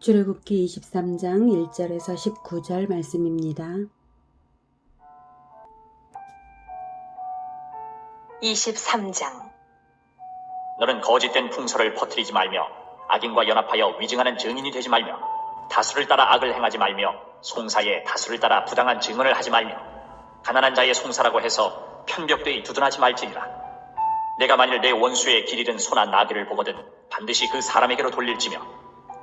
출애굽기 23장 1절에서 19절 말씀입니다. 23장 너는 거짓된 풍설을 퍼뜨리지 말며 악인과 연합하여 위증하는 증인이 되지 말며 다수를 따라 악을 행하지 말며 송사에 다수를 따라 부당한 증언을 하지 말며 가난한 자의 송사라고 해서 편벽되이 두둔하지 말지니라 내가 만일 내 원수의 길 잃은 소나 나귀를 보거든 반드시 그 사람에게로 돌릴지며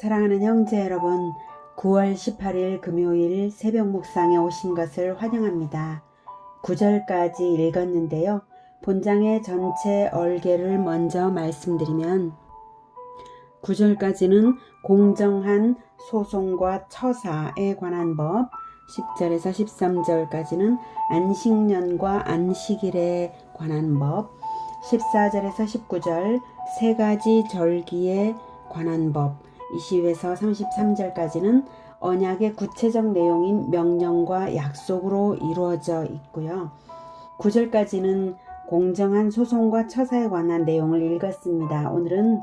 사랑하는 형제 여러분, 9월 18일 금요일 새벽 묵상에 오신 것을 환영합니다. 9절까지 읽었는데요. 본장의 전체 얼개를 먼저 말씀드리면 9절까지는 공정한 소송과 처사에 관한 법, 10절에서 13절까지는 안식년과 안식일에 관한 법, 14절에서 19절 세 가지 절기에 관한 법, 20에서 33절까지는 언약의 구체적 내용인 명령과 약속으로 이루어져 있고요. 9절까지는 공정한 소송과 처사에 관한 내용을 읽었습니다. 오늘은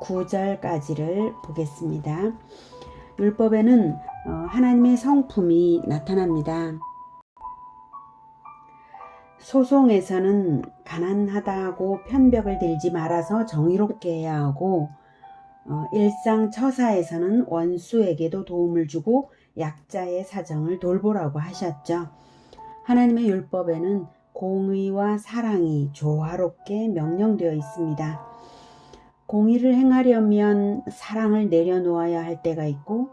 19절까지를 보겠습니다. 율법에는 어, 하나님의 성품이 나타납니다. 소송에서는 가난하다고 편벽을 들지 말아서 정의롭게 해야 하고 어, 일상 처사에서는 원수에게도 도움을 주고 약자의 사정을 돌보라고 하셨죠. 하나님의 율법에는 공의와 사랑이 조화롭게 명령되어 있습니다. 공의를 행하려면 사랑을 내려놓아야 할 때가 있고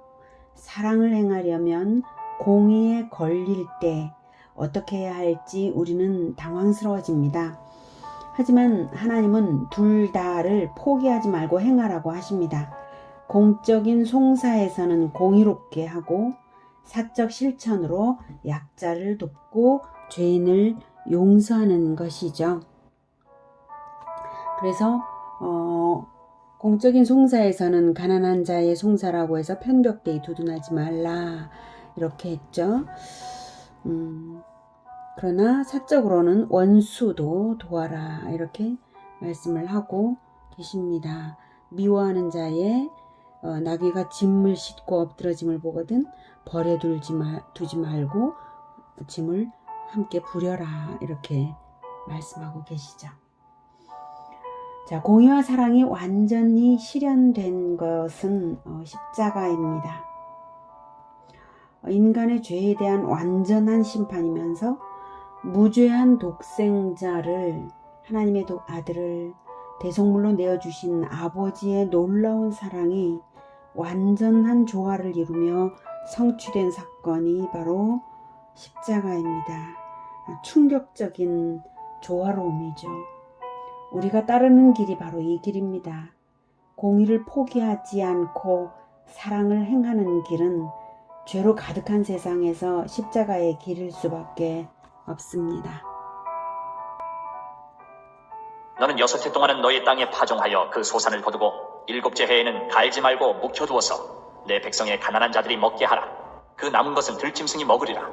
사랑을 행하려면 공의에 걸릴 때 어떻게 해야 할지 우리는 당황스러워집니다. 하지만 하나님은 둘 다를 포기하지 말고 행하라고 하십니다. 공적인 송사에서는 공의롭게 하고 사적 실천으로 약자를 돕고 죄인을 용서하는 것이죠. 그래서 어, 공적인 송사에서는 가난한 자의 송사라고 해서 편벽대에 두둔하지 말라 이렇게 했죠. 음, 그러나 사적으로는 원수도 도와라 이렇게 말씀을 하고 계십니다. 미워하는 자의 어, 나귀가 짐을 싣고 엎드러짐을 보거든 버려 두지 말, 두지 말고 짐을 함께 부려라 이렇게 말씀하고 계시죠. 자, 공의와 사랑이 완전히 실현된 것은 어, 십자가입니다. 어, 인간의 죄에 대한 완전한 심판이면서 무죄한 독생자를 하나님의 아들을 대속물로 내어주신 아버지의 놀라운 사랑이 완전한 조화를 이루며 성취된 사건이 바로 십자가입니다. 충격적인 조화로움이죠. 우리가 따르는 길이 바로 이 길입니다. 공의를 포기하지 않고 사랑을 행하는 길은 죄로 가득한 세상에서 십자가의 길일 수밖에 없습니다. 너는 여섯 해 동안은 너의 땅에 파종하여 그 소산을 거두고 일곱째 해에는 갈지 말고 묵혀두어서 내 백성의 가난한 자들이 먹게 하라. 그 남은 것은 들짐승이 먹으리라.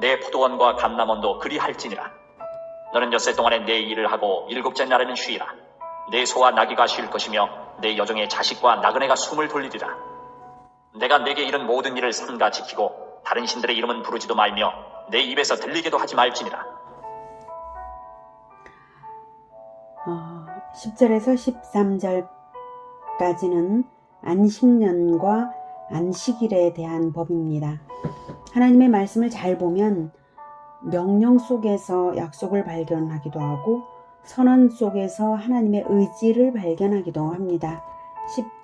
내 포도원과 감남원도 그리할지니라. 너는 엿새 동안에 내 일을 하고 일곱째 날에는 쉬라. 내 소와 나귀가 쉴 것이며 내 여종의 자식과 나그네가 숨을 돌리리라. 내가 내게 이른 모든 일을 삼가 지키고 다른 신들의 이름은 부르지도 말며 내 입에서 들리게도 하지 말지니라. 어, 10절에서 13절까지는 안식년과 안식일에 대한 법입니다. 하나님의 말씀을 잘 보면 명령 속에서 약속을 발견하기도 하고 선언 속에서 하나님의 의지를 발견하기도 합니다.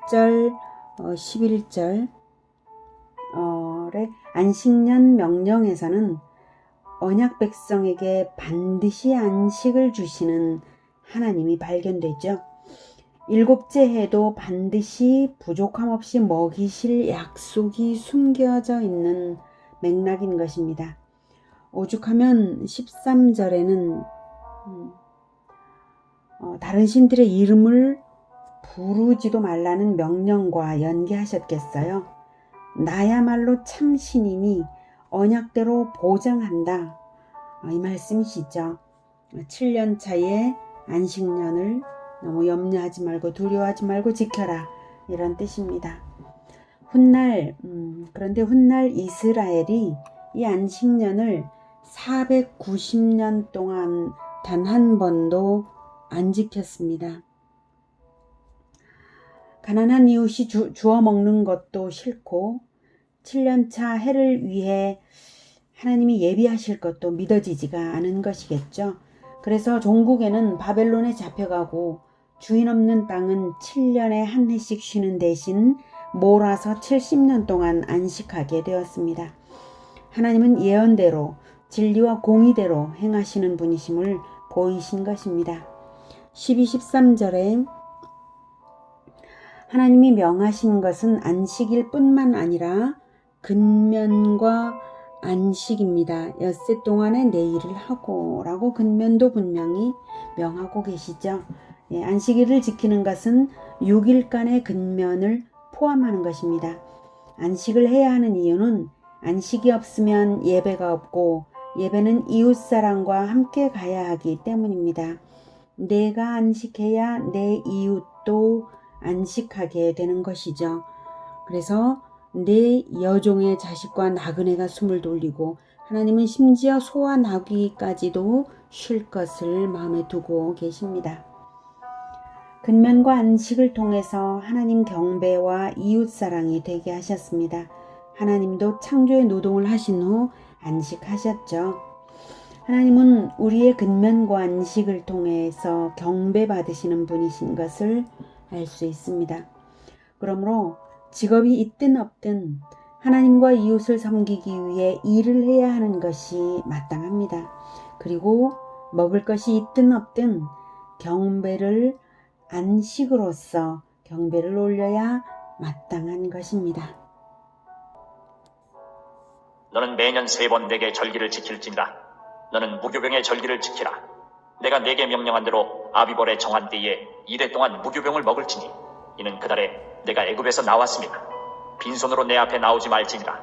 10절, 어, 11절, 의 안식년 명령에서는 언약 백성에게 반드시 안식을 주시는 하나님이 발견되죠. 일곱째 해도 반드시 부족함 없이 먹이실 약속이 숨겨져 있는 맥락인 것입니다. 오죽하면 13절에는 음, 어, 다른 신들의 이름을 부르지도 말라는 명령과 연계하셨겠어요. 나야말로 참 신이니 언약대로 보장한다. 어, 이 말씀이시죠. 7년 차에 안식년을 너무 염려하지 말고 두려워하지 말고 지켜라. 이런 뜻입니다. 훗날, 음, 그런데 훗날 이스라엘이 이 안식년을 490년 동안 단 한 번도 안 지켰습니다. 가난한 이웃이 주, 주워 먹는 것도 싫고 7년차 해를 위해 하나님이 예비하실 것도 믿어지지가 않은 것이겠죠. 그래서 종국에는 바벨론에 잡혀가고 주인 없는 땅은 7년에 한 해씩 쉬는 대신 몰아서 70년 동안 안식하게 되었습니다. 하나님은 예언대로 진리와 공의대로 행하시는 분이심을 보이신 것입니다. 12, 13절에 하나님이 명하신 것은 안식일 뿐만 아니라 근면과 안식입니다. 엿새 동안에 내 일을 하고 라고 근면도 분명히 명하고 계시죠. 예, 안식일을 지키는 것은 6일간의 근면을 포함하는 것입니다. 안식을 해야 하는 이유는 안식이 없으면 예배가 없고 예배는 이웃사랑과 함께 가야 하기 때문입니다. 내가 안식해야 내 이웃도 안식하게 되는 것이죠. 그래서 내 여종의 자식과 나그네가 숨을 돌리고 하나님은 심지어 소와 나귀까지도 쉴 것을 마음에 두고 계십니다. 근면과 안식을 통해서 하나님 경배와 이웃 사랑이 되게 하셨습니다. 하나님도 창조의 노동을 하신 후 안식하셨죠. 하나님은 우리의 근면과 안식을 통해서 경배 받으시는 분이신 것을 알 수 있습니다. 그러므로 직업이 있든 없든 하나님과 이웃을 섬기기 위해 일을 해야 하는 것이 마땅합니다. 그리고 먹을 것이 있든 없든 경배를 안식으로서 경배를 올려야 마땅한 것입니다. 너는 매년 세 번 내게 절기를 지킬지니라. 너는 무교병의 절기를 지키라. 내가 내게 명령한 대로 아비벌의 정한 때에 이래 동안 무교병을 먹을지니 이는 그달에 내가 애굽에서 나왔습니다. 빈손으로 내 앞에 나오지 말지니라.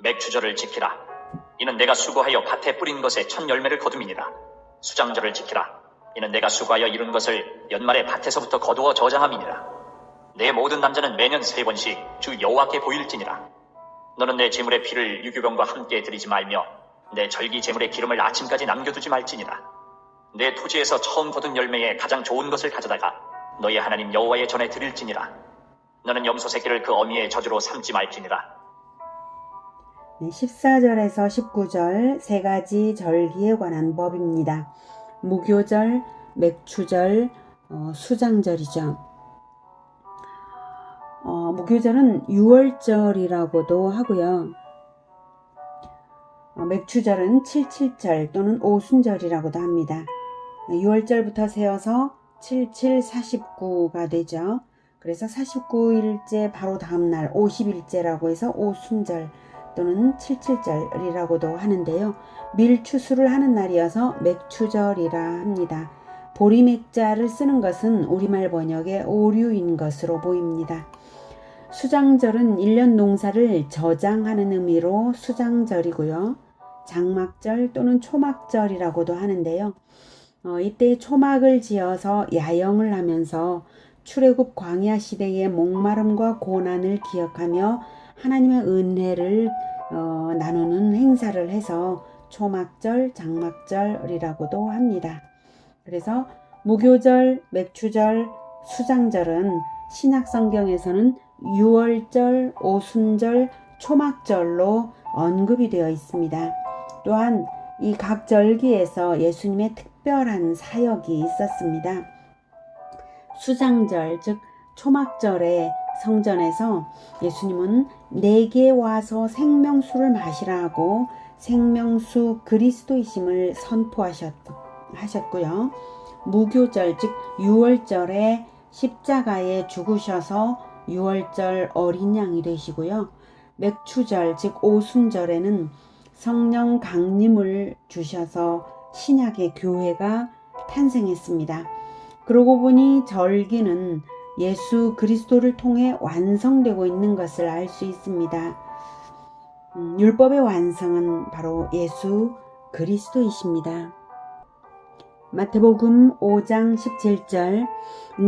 맥추절을 지키라. 이는 내가 수고하여 밭에 뿌린 것에 첫 열매를 거둠이니라. 수장절을 지키라. 이는 내가 수고하여 이룬 것을 연말에 밭에서부터 거두어 저장함이니라. 내 모든 남자는 매년 세 번씩 주 여호와께 보일지니라. 너는 내 재물의 피를 유교병과 함께 드리지 말며 내 절기 재물의 기름을 아침까지 남겨두지 말지니라. 내 토지에서 처음 거둔 열매에 가장 좋은 것을 가져다가 너희 하나님 여호와의 전에 드릴지니라. 너는 염소 새끼를 그 어미의 저주로 삼지 말지니라. 네, 14절에서 19절 세 가지 절기에 관한 법입니다. 무교절, 맥추절, 어, 수장절이죠. 어, 무교절은 6월절이라고도 하고요. 어, 맥추절은 77절 또는 오순절이라고도 합니다. 6월절부터 세어서 77, 49가 되죠. 그래서 49일째 바로 다음날 50일째라고 해서 오순절 또는 77절이라고도 하는데요. 밀추수를 하는 날이어서 맥추절이라 합니다. 보리맥자를 쓰는 것은 우리말 번역의 오류인 것으로 보입니다. 수장절은 1년 농사를 저장하는 의미로 수장절이고요. 장막절 또는 초막절이라고도 하는데요. 어, 이때 초막을 지어서 야영을 하면서 출애굽 광야 시대의 목마름과 고난을 기억하며 하나님의 은혜를 어, 나누는 행사를 해서 초막절, 장막절이라고도 합니다. 그래서 무교절, 맥추절, 수장절은 신약 성경에서는 6월절, 오순절, 초막절로 언급이 되어 있습니다. 또한 이 각 절기에서 예수님의 특별한 사역이 있었습니다. 수장절, 즉 초막절에 성전에서 예수님은 내게 와서 생명수를 마시라 하고 생명수 그리스도이심을 선포하셨고요. 무교절, 즉 6월절에 십자가에 죽으셔서 유월절 어린 양이 되시고요. 맥추절 즉 오순절에는 성령 강림을 주셔서 신약의 교회가 탄생했습니다. 그러고 보니 절기는 예수 그리스도를 통해 완성되고 있는 것을 알 수 있습니다. 음, 율법의 완성은 바로 예수 그리스도이십니다. 마태복음 5장 17절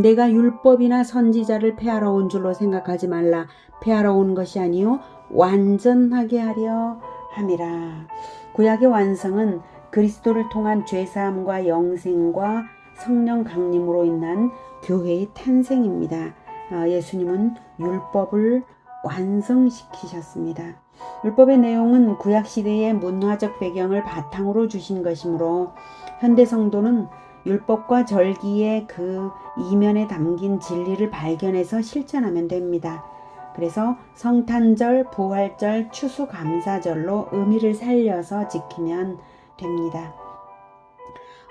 내가 율법이나 선지자를 폐하러 온 줄로 생각하지 말라 폐하러 온 것이 아니요 완전하게 하려 함이라 구약의 완성은 그리스도를 통한 죄사함과 영생과 성령 강림으로 인한 교회의 탄생입니다. 아, 예수님은 율법을 완성시키셨습니다. 율법의 내용은 구약 시대의 문화적 배경을 바탕으로 주신 것이므로 현대 성도는 율법과 절기의 그 이면에 담긴 진리를 발견해서 실천하면 됩니다. 그래서 성탄절, 부활절, 추수감사절로 의미를 살려서 지키면 됩니다.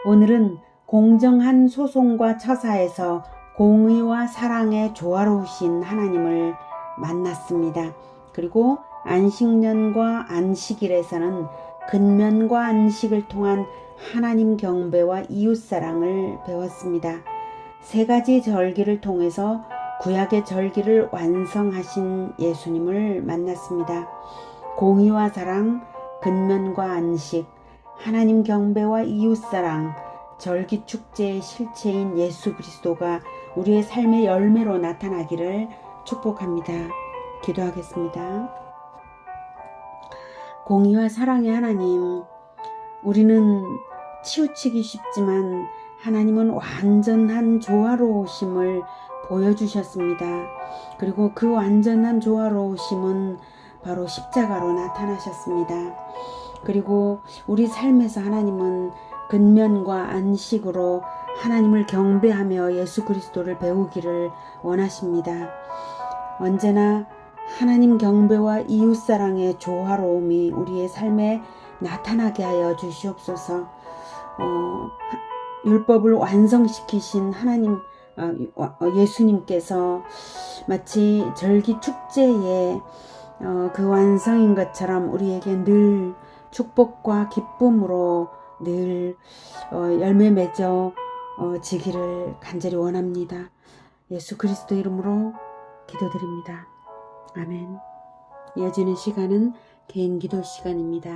오늘은 공정한 소송과 처사에서 공의와 사랑의 조화로우신 하나님을 만났습니다. 그리고 안식년과 안식일에서는 근면과 안식을 통한 하나님 경배와 이웃 사랑을 배웠습니다. 세 가지 절기를 통해서 구약의 절기를 완성하신 예수님을 만났습니다. 공의와 사랑, 근면과 안식, 하나님 경배와 이웃 사랑, 절기 축제의 실체인 예수 그리스도가 우리의 삶의 열매로 나타나기를 축복합니다. 기도하겠습니다. 공의와 사랑의 하나님, 우리는 치우치기 쉽지만 하나님은 완전한 조화로우심을 보여주셨습니다. 그리고 그 완전한 조화로우심은 바로 십자가로 나타나셨습니다. 그리고 우리 삶에서 하나님은 근면과 안식으로 하나님을 경배하며 예수 그리스도를 배우기를 원하십니다. 언제나 하나님 경배와 이웃 사랑의 조화로움이 우리의 삶에 나타나게 하여 주시옵소서. 어, 율법을 완성시키신 하나님 어, 예수님께서 마치 절기 축제의 어, 그 완성인 것처럼 우리에게 늘 축복과 기쁨으로 늘 어, 열매 맺어 어, 지기를 간절히 원합니다. 예수 그리스도 이름으로 기도드립니다. 아멘. 이어지는 시간은 개인 기도 시간입니다.